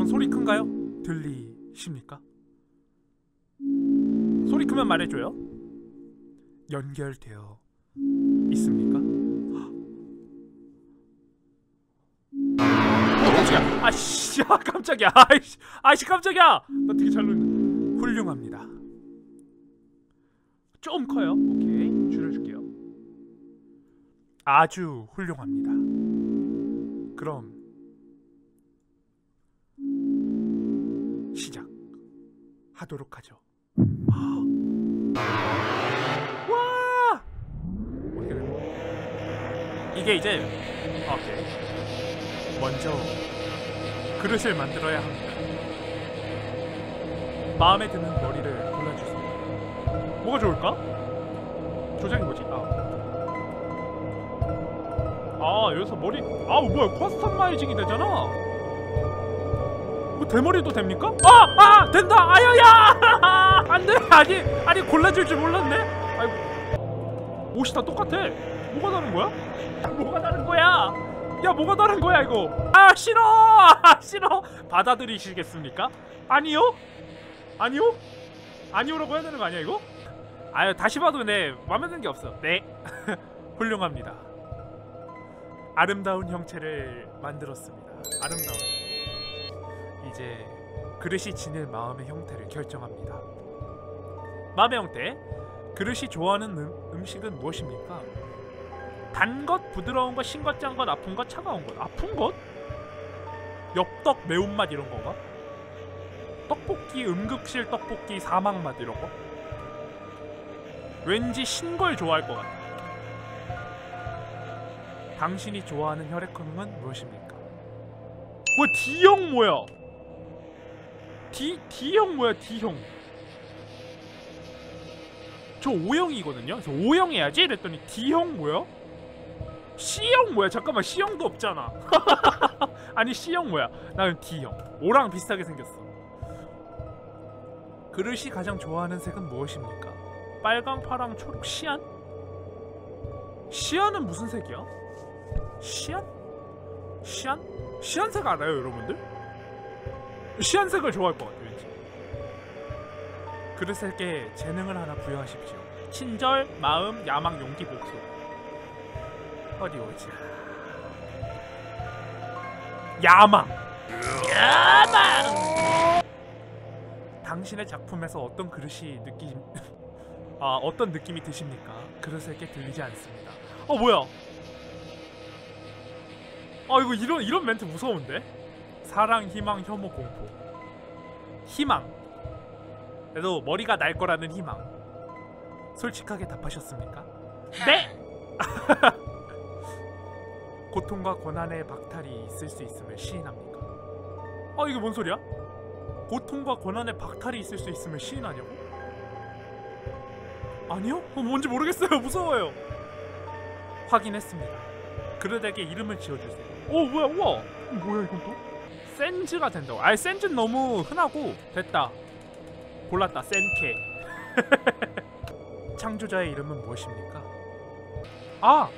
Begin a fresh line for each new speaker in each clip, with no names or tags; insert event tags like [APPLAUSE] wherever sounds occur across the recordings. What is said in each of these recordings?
여러분 소리 큰가요? 들리십니까? 소리 크면 말해줘요. 연결되어 있습니까? 어, 깜짝이야. 아씨, 아, 깜짝이야. 아이씨, 아이씨, 깜짝이야. 나 되게 잘 놀네. 훌륭합니다. 좀 커요. 오케이, 줄여줄게요. 아주 훌륭합니다. 그럼 하도록 하죠. 와! 이게 이제 아, 오케이. 먼저 그릇을 만들어야 합니다. 마음에 드는 머리를 골라주세요. 뭐가 좋을까? 조작이 뭐지? 아. 아 여기서 머리 아 뭐야 커스터마이징이 되잖아 뭐 대머리도 됩니까? 아! 아! 된다! 아유야! [LAUGHS] 안돼! 아니 아니 골라줄 줄 몰랐네? 아이고 옷이 다 똑같아 뭐가 다른 거야? 뭐가 다른 거야? 야 뭐가 다른 거야 이거 아 싫어! 아, 싫어! 받아들이시겠습니까? 아니요? 아니요? 아니요라고 해야 되는 거 아니야 이거? 아유 다시 봐도 네 마음에 드는 게 없어 네 [LAUGHS] 훌륭합니다 아름다운 형체를 만들었습니다. 아름다운. 이제 그릇이 지닐 마음의 형태를 결정합니다. 마음의 형태. 그릇이 좋아하는 음, 음식은 무엇입니까? 단 것, 부드러운 것, 신 것, 짠 것, 아픈 것, 차가운 것. 아픈 것? 엽떡 매운맛 이런 건가? 떡볶이, 음극실 떡볶이, 사막맛 이런 거? 왠지 신 걸 좋아할 것 같아. 당신이 좋아하는 혈액형은 무엇입니까? 뭐 D형 뭐야? D D형 뭐야 D형? 저 O형이거든요. 그래서 O형 해야지 이랬더니 D형 뭐야? C형 뭐야? 잠깐만 C형도 없잖아. [LAUGHS] 아니 C형 뭐야? 나는 D형. O랑 비슷하게 생겼어. 그릇이 가장 좋아하는 색은 무엇입니까? 빨강, 파랑, 초록, 시안? 시안은 무슨 색이야? 시안? 시안? 시안색 알아요 여러분들? 시안색을 좋아할 것 같아요 왠지. 그릇에게 재능을 하나 부여하십시오. 친절, 마음, 야망, 용기, 복수. 어디 오자 야망! 야망! 당신의 작품에서 어떤 그릇이 느낌 [LAUGHS] 아 어떤 느낌이 드십니까? 그릇에게 들리지 않습니다. 어 뭐야? 아 이거 이런 이런 멘트 무서운데? 사랑, 희망, 혐오, 공포. 희망. 그래도 머리가 날 거라는 희망. 솔직하게 답하셨습니까? 네. [LAUGHS] 고통과 고난의 박탈이 있을 수 있음을 시인합니까? 아 이게 뭔 소리야? 고통과 고난의 박탈이 있을 수 있음을 시인하냐고? 아니요? 어, 뭔지 모르겠어요. [LAUGHS] 무서워요. 확인했습니다. 그릇에게 이름을 지어주세요. 오 뭐야 우와 뭐야 이건 또? 센즈가 된다고 아니 센즈는 너무 흔하고 됐다 골랐다 센케 [LAUGHS] 창조자의 이름은 무엇입니까? 아!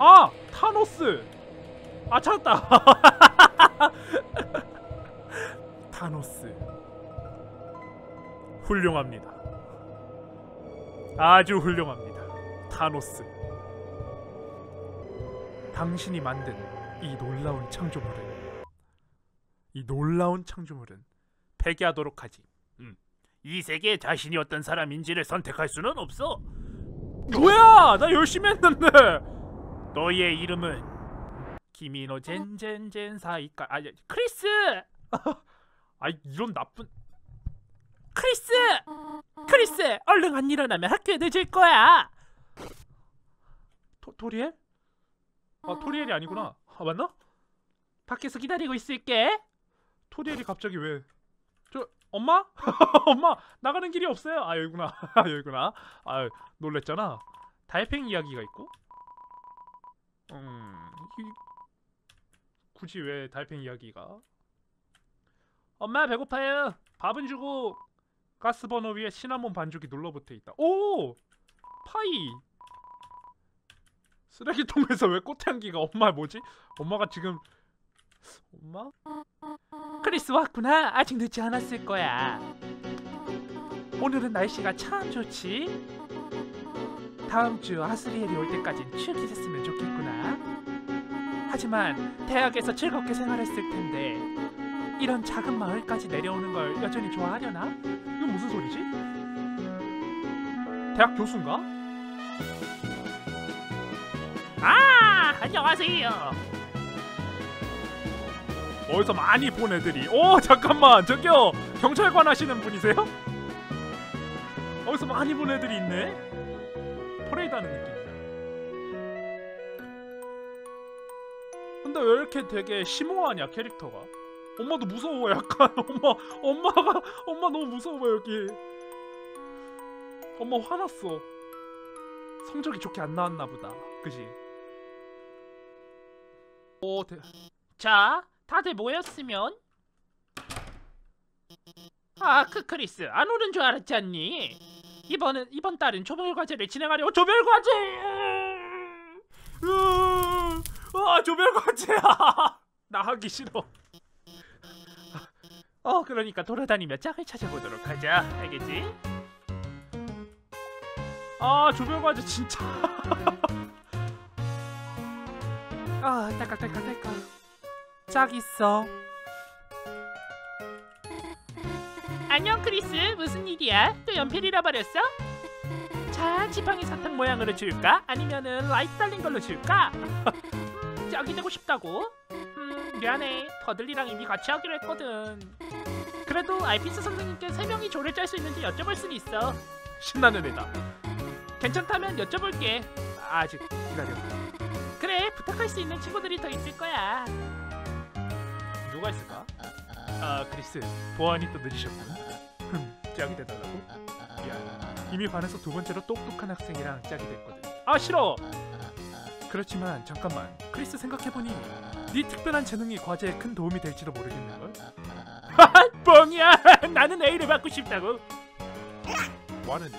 아! 타노스! 아 찾았다! [LAUGHS] 타노스 훌륭합니다 아주 훌륭합니다 타노스 당신이 만든 이 놀라운 창조물은 이 놀라운 창조물은 폐기하도록 하지. 음. 이 세계에 자신이 어떤 사람인지를 선택할 수는 없어. 뭐야? 나 열심히 했는데. 너의 이름은 키미노 젠젠젠 사이까 아 크리스. [LAUGHS] 아 이런 나쁜 크리스! 크리스! 얼른 안 일어나면 학교에 늦을 거야. 토, 토리엘? 아 토리엘이 아니구나. 아 맞나? 밖에서 기다리고 있을게. 토리엘이 갑자기 왜? 저 엄마? [LAUGHS] 엄마 나가는 길이 없어요. 아 여기구나. [LAUGHS] 아 여기구나. 아 놀랬잖아. 달팽이 이야기가 있고. 음 이- 굳이 왜 달팽이 이야기가? 엄마 배고파요. 밥은 주고 가스버너 위에 시나몬 반죽이 눌러붙어 있다. 오 파이. 쓰레기통에서 왜 꽃향기가 엄마 뭐지? 엄마가 지금 엄마? 크리스 왔구나. 아직 늦지 않았을 거야. 오늘은 날씨가 참 좋지. 다음 주 아스리엘이 올 때까진 됐으면 좋겠구나. 하지만 대학에서 즐겁게 생활했을 텐데 이런 작은 마을까지 내려오는 걸 여전히 좋아하려나? 이건 무슨 소리지? 대학 교수인가? 아 안녕하세요. 어디서 많이 본 애들이. 오 잠깐만 저기요 경찰관 하시는 분이세요? 어디서 많이 본 애들이 있네. 퍼레이드 하는 느낌이야. 근데 왜 이렇게 되게 심오하냐 캐릭터가? 엄마도 무서워 약간 [LAUGHS] 엄마 엄마가 엄마 너무 무서워 여기. 엄마 화났어. 성적이 좋게 안 나왔나 보다. 그지? 오 대. 자 다들 모였으면. 아 크 크리스 안 오는 줄 알았지 않니? 이번은 이번 달은 조별 과제를 진행하려 조별 과제. 으, 아 조별 과제야. [LAUGHS] 나 하기 싫어. 어 그러니까 돌아다니며 짝을 찾아보도록 하자. 알겠지? 아 조별 과제 진짜. [LAUGHS] 아 딸깍딸깍딸깍. 짝 있어. 안녕 크리스 무슨 일이야? 또 연필 잃어버렸어? 자 지팡이 사탕 모양으로 줄까? 아니면은 라이트 달린 걸로 줄까? [LAUGHS] 음, 짝이 되고 싶다고? 음 미안해 더들리랑 이미 같이 하기로 했거든 그래도 알피스 선생님께 세 명이 조를 짤 수 있는지 여쭤볼 순 있어 신나는 애다 괜찮다면 여쭤볼게 아직 기다려 그래 부탁할 수 있는 친구들이 더 있을 거야 누가 있을까? 아 크리스. 보안이 또 늦으셨구나. 흠 짝이 돼달라고? 야 이미 반에서 두 번째로 똑똑한 학생이랑 짝이 됐거든. 아 싫어! 그렇지만 잠깐만. 크리스 생각해보니 네 특별한 재능이 과제에 큰 도움이 될지도 모르겠는걸? 하하 [LAUGHS] 뻥이야! [LAUGHS] 나는 A를 받고 싶다고! 뭐하는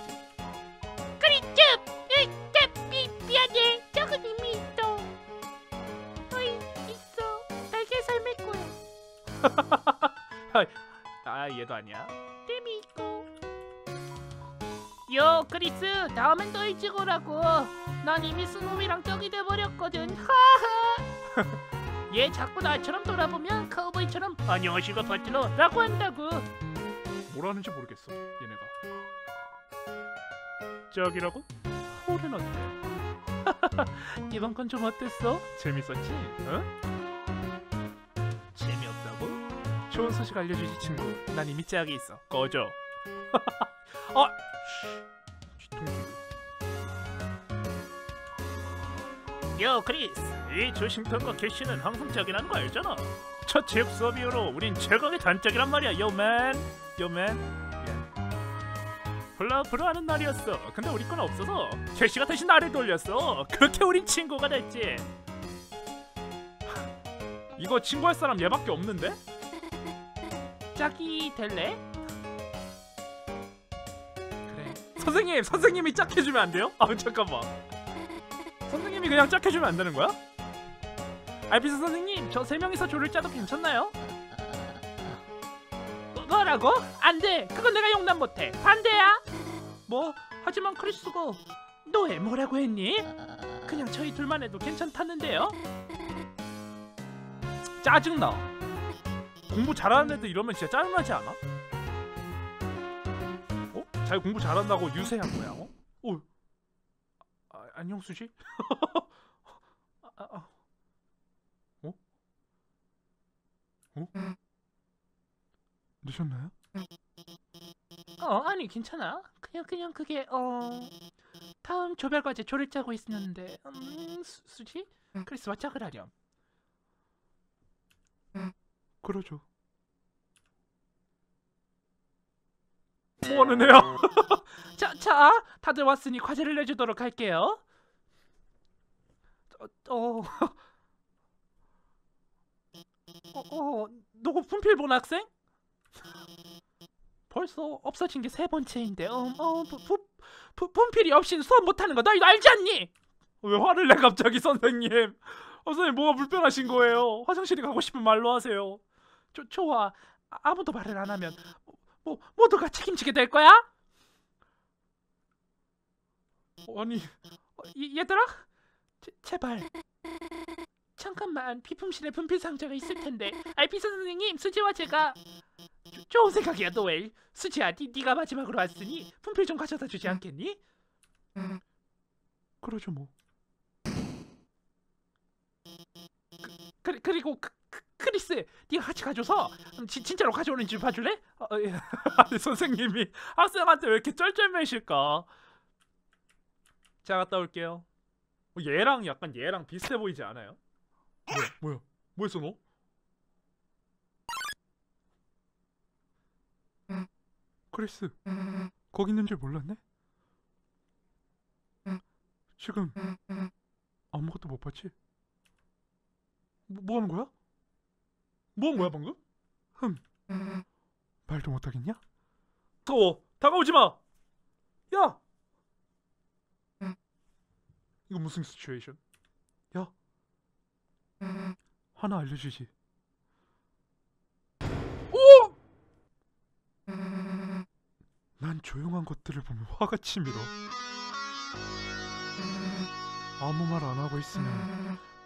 아 얘도 아니야
땜이 있고. 요, 크리스, 다음엔 또 일찍 오라고. 난 이미 스노비랑 떡이 돼버렸거든. 하하. [LAUGHS] 얘 자꾸 나처럼 돌아보면 카우보이처럼 안녕하시고 파트너라고 한다고.
뭐라는지 모르겠어 얘네가 짝이라고? 어때? [LAUGHS] 이번 건 좀 어땠어? 재밌었지? 어? 좋은 소식 알려주지 친구. 난 이미 짝이 있어. 꺼져. [LAUGHS] 어! 요 크리스. 이 조심턴과 캐시는 항상 짝이라는 거 알잖아. 첫 체육 수업 이후로 우린 최강의 단짝이란 말이야 요맨. 요맨. 콜라보를 하는 날이었어. 근데 우리 건 없어서 캐시가 대신 나를 돌렸어. 그렇게 우린 친구가 됐지. 이거 친구할 사람 얘밖에 없는데? 짝이 될래? 그래 선생님 선생님이 짝 해주면 안 돼요? 아 잠깐만 선생님이 그냥 짝 해주면 안 되는 거야? 알피스 선생님 저 세 명이서 조를 짜도 괜찮나요? 뭐- 뭐라고? 안 돼 그건 내가 용납 못해 반대야 뭐 하지만 크리스가 너왜 뭐라고 했니? 그냥 저희 둘만 해도 괜찮다는데요 짜증나 공부 잘하는 애들 이러면 진짜 짜증나지 않아? 어? 잘 공부 잘한다고 유세한 거야 어? 어? 아, 안녕 수지? 아, 아, 아. 어? 어? 늦었나요? 어 아니 괜찮아 그냥 그냥 그게 어 다음 조별 과제 조를 짜고 있었는데 음 수, 수지 크리스와 짝을 하렴 그러죠 뭐하는 애야 [LAUGHS] 자, 자 다들 왔으니 과제를 내주도록 할게요 어, 어, [LAUGHS] 어, 어, 누구 분필 본 학생? 벌써 없어진 게 세 번째인데 어, 어, 부, 부, 부, 분필이 없이는 수업 못하는 거 너희도 알지 않니? 왜 화를 내 갑자기 선생님 어, 선생님 뭐가 불편하신 거예요? 화장실이 가고 싶은 말로 하세요.
조, 좋아. 아, 아무도 말을 안 하면 뭐 모두가 책임지게 될 거야?
아니
어, 얘- 얘들아, 제, 제발. 잠깐만 비품실에 분필 상자가 있을 텐데. 비서 선생님, 수지와 제가 조- 좋은 생각이야, 노엘. 수지야, 니, 네가 마지막으로 왔으니 분필 좀 가져다 주지 않겠니?
그러죠 뭐.
그, 그리고 그, 그, 크리스, 네가 같이 가줘서 음, 지, 진짜로 가져오는지 봐줄래?
아, 예. [LAUGHS] 선생님이 학생한테 왜 이렇게 쩔쩔매실까? 제가 갔다 올게요. 어, 얘랑 약간 얘랑 비슷해 보이지 않아요? 뭐야 뭐야 뭐 했어 너? 크리스 거기 있는 줄 몰랐네? 지금 아무것도 못 봤지? 뭐, 뭐 하는 거야? 뭐한 거야 방금? 흠 말도 못하겠냐? 어 다가오지 마. 야. 이거 무슨 시츄에이션? 야. 하나 알려주지. 오! 난 조용한 것들을 보면 화가 치밀어. 아무 말 안 하고 있으면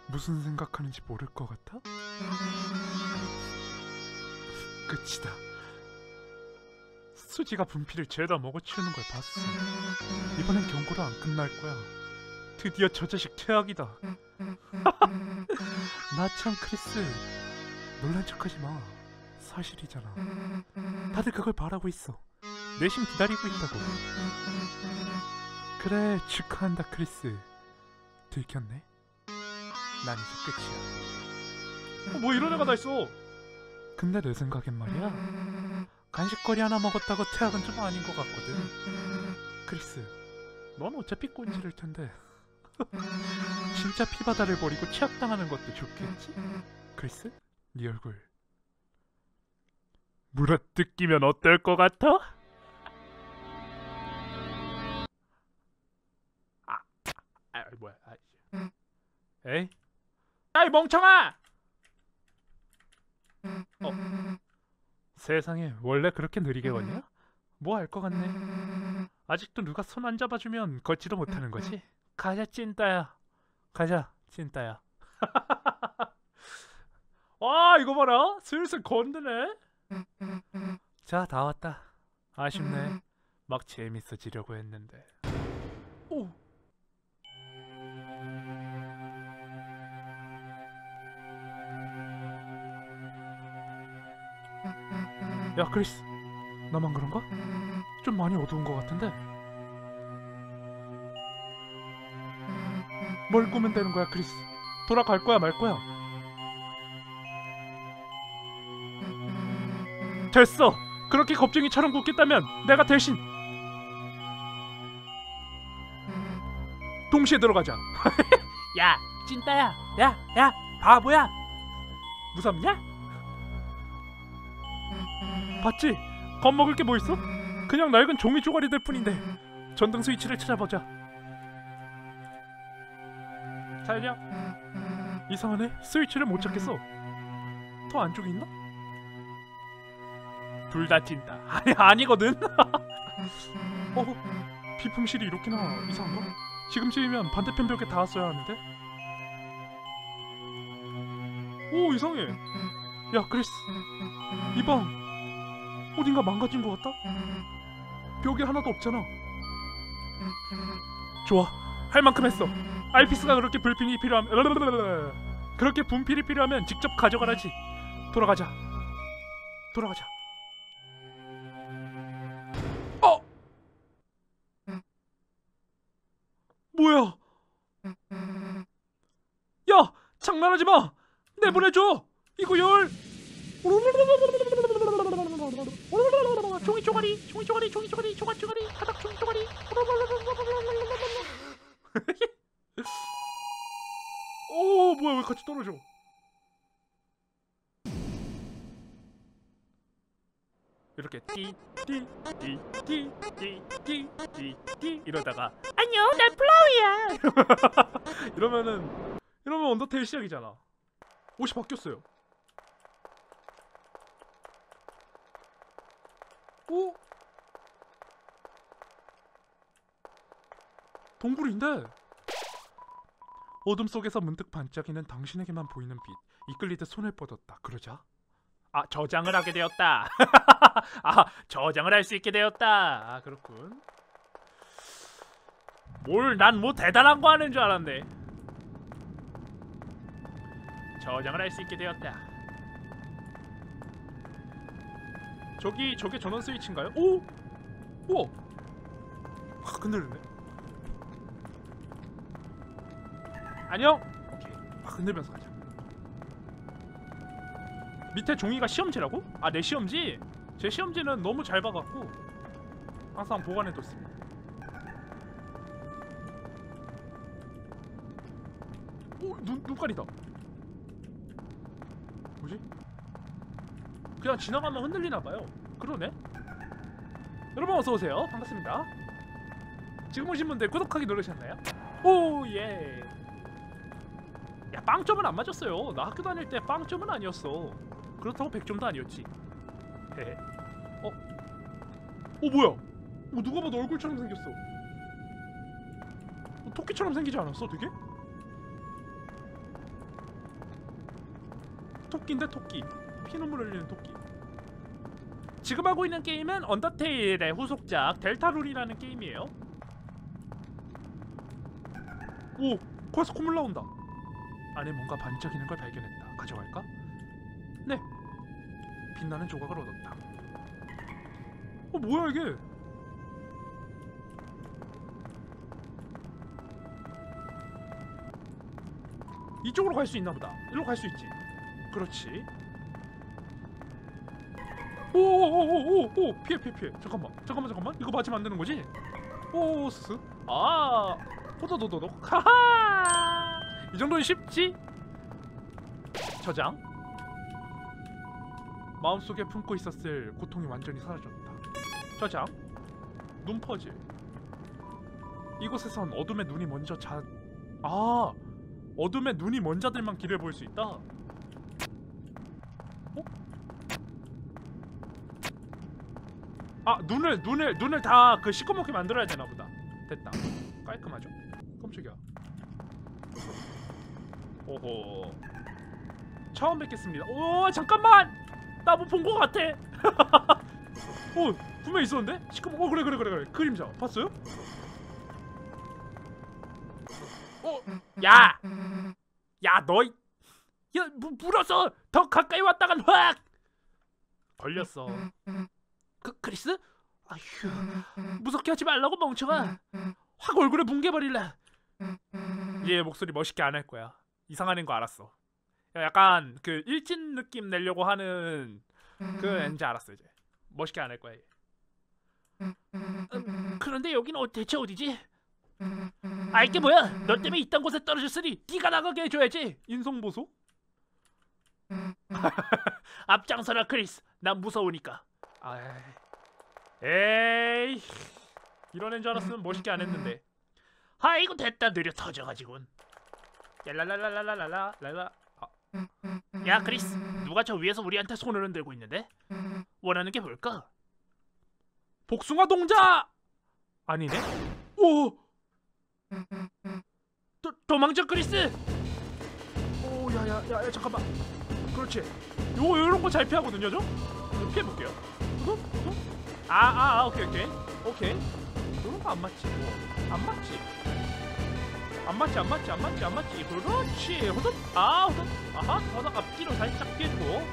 무슨 생각하는지 모를 것 같아? 끝이다. 수지가 분필을 죄다 먹어치우는 걸 봤어. 이번엔 경고로 안 끝날 거야. 드디어 저 자식 퇴학이다. [LAUGHS] 나 참 크리스. 놀란 척하지 마. 사실이잖아. 다들 그걸 바라고 있어. 내심 기다리고 있다고. 그래 축하한다 크리스. 들켰네. 난 이제 끝이야. 어, 뭐 이런 애가 다 있어. 근데 내 생각엔 말이야. 간식거리 하나 먹었다고 퇴학은 좀 아닌 것 같거든. 크리스, 넌 어차피 꼰지를 텐데. [LAUGHS] 진짜 피바다를 버리고 취약당하는 것도 좋겠지? 크리스, 네 얼굴 물어 뜯기면 어떨 것 같아? 아, 아 뭐야? 아, 에이,
아이 멍청아!
세상에 원래 그렇게 느리게 왔냐? 뭐 알 것 같네. 아직도 누가 손 안 잡아주면 걷지도 못하는 거지. 가자 찐따야. 가자 찐따야. [LAUGHS] 와 이거 봐라 슬슬 건드네. 자 다 왔다. 아쉽네. 막 재밌어지려고 했는데. 야 크리스 나만 그런가? 좀 많이 어두운 것 같은데 뭘 꾸면 되는 거야 크리스 돌아갈 거야 말 거야 됐어 그렇게 겁쟁이처럼 굳겠다면 내가 대신 동시에 들어가자 [LAUGHS]
야, 찐따야. 야, 야, 바보야.
무섭냐? 봤지? 겁먹을 게 뭐 있어? 그냥 낡은 종이 쪼가리들 뿐인데 전등 스위치를 찾아보자 잘냐? 이상하네 스위치를 못 찾겠어 더 안쪽에 있나? 둘 다 찐다 [LAUGHS] 아니 아니거든 [LAUGHS] 어? 비품실이 이렇게나 이상한가? 지금쯤이면 반대편 벽에 닿았어야 하는데 오 이상해 야 크리스 이방 어딘가 망가진 것 같다? 벽에 하나도 없잖아. 좋아. 할 만큼 했어. 알피스가 그렇게 불필이 필요하면 그렇게 분필이 필요하면 직접 가져가라지. 돌아가자. 돌아가자. 어! 뭐야? 야! 장난하지 마! 내보내줘! 이거 열
종이 쪼가리, 종이 쪼가리, 종이 쪼가리, 종아 쪼가리, 바닥 종이 쪼가리.
오 [LAUGHS] 뭐야 왜 같이 떨어져 이렇게 띠띠띠띠띠띠띠 이러다가
안녕, 난 플라우야. [LAUGHS]
이러면은 이러면 언더테일 시작이잖아. 옷이 바뀌었어요. 오? 동굴인데 어둠 속에서 문득 반짝이는 당신에게만 보이는 빛. 이끌리듯 손을 뻗었다. 그러자? 아 저장을 하게 되었다. [LAUGHS] 아 저장을 할 수 있게 되었다. 아 그렇군. 뭘 난 뭐 대단한 거 하는 줄 알았네. 저장을 할 수 있게 되었다 저기 저게 전원 스위치인가요? 오! 우와! 확 흔들리네 안녕. 오케이. 막 흔들면서 가자. 밑에 종이가 시험지라고? 아 내 시험지? 제 시험지는 너무 잘 봐갖고 항상 보관해뒀습니다. 오, 눈 눈깔이다. 뭐지? 그냥 지나가면 흔들리나 봐요. 그러네. 여러분 어서 오세요. 반갑습니다. 지금 오신 분들 구독하기 누르셨나요? 오 예. 야 빵점은 안 맞았어요. 나 학교 다닐 때 빵점은 아니었어. 그렇다고 100점도 아니었지. 어? 어 뭐야? 어 누가 봐도 얼굴처럼 생겼어. 어, 토끼처럼 생기지 않았어, 되게? 토끼인데 토끼. 피눈물 흘리는 토끼. 지금 하고 있는 게임은 언더테일의 후속작 델타룰이라는 게임이에요. 오, 거기서 콧물 나온다. 안에 뭔가 반짝이는 걸 발견했다. 가져갈까? 네. 빛나는 조각을 얻었다. 어 뭐야 이게? 이쪽으로 갈 수 있나 보다. 일로 갈 수 있지. 그렇지. 오오오오오 피해 피해 피해. 잠깐만 잠깐만 잠깐만 이거 맞으면 안 되는 거지? 오 스스. 아 호도도도도. 하하. 이 정도는 쉽지? 저장. 마음속에 품고 있었을 고통이 완전히 사라졌다. 저장. 눈 퍼즐. 이곳에선 어둠의 눈이 먼저 자. 아, 어둠의 눈이 먼 자들만 길을 볼수 있다. 아, 눈을 눈을 눈을 다 그 시커멓게 만들어야 되나 보다. 됐다. 깔끔하죠? 깜짝이야. 오호. 처음 뵙겠습니다. 오 잠깐만. 나 뭐 본 거 같아. [LAUGHS] 오 분명 히 있었는데? 시커먼. 어 그래 그래 그래 그래. 그림자 봤어요? 어, 야, 야 너, 이- 야 무, 물어서 더 가까이 왔다간 확 걸렸어. 그 크리스? 아휴 무섭게 하지 말라고 멍청아. 확 얼굴에 뭉개버릴라. 얘 목소리 멋있게 안 할 거야. 이상한 애인 거 알았어. 야, 약간 그 일진 느낌 내려고 하는 그 애인지 알았어 이제. 멋있게 안 할 거야. 얘. 음, 그런데 여기는 어, 대체 어디지? 아 이게 뭐야? 너 때문에 이딴 곳에 떨어졌으니 네가 나가게 해줘야지. 인성 보소? [LAUGHS] 앞장서라 크리스. 난 무서우니까. 아, 에이 이런 애인 줄 알았으면 멋있게 안 했는데. 아이고 됐다 느려 터져가지고는. 랄랄랄랄랄랄라 랄라. 아. 야 크리스, 누가 저 위에서 우리한테 손을 흔들고 있는데? 원하는 게 뭘까? 복숭아 동자! 아니네. 오! 도, 도망쳐 크리스! 오, 야야야, 야, 야, 잠깐만. 그렇지. 요 요런 거 잘 피하거든요, 저. 이거 피해 볼게요. 이거? 아, 아, 아, 오케이, 오케이. 오케이. 요런 거 안 맞지. 뭐. 안 맞지. 안 맞지, 안 맞지, 안 맞지, 안 맞지. 그렇지. 호섭. 아, 호섭. 아하. 호섭 앞뒤로 살짝 피해주고.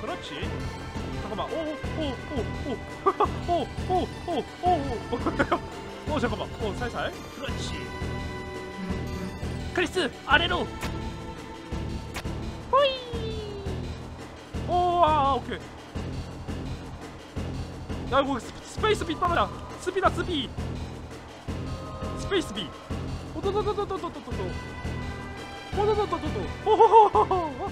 그렇지. 잠깐만. 오, 오, 오, 오, [LAUGHS] 오, 오, 오, 오, 오. [LAUGHS] 어, 잠깐만. 어, 살살. 그렇지. 크리스 아래로. 호이. 오, 아, 오케이. 야, 이거 스- 스페이스 비 떨어져. 스비다 스비. 스페이스 비. 오도도도도도도도도. 오도도도도도. 오호호호호.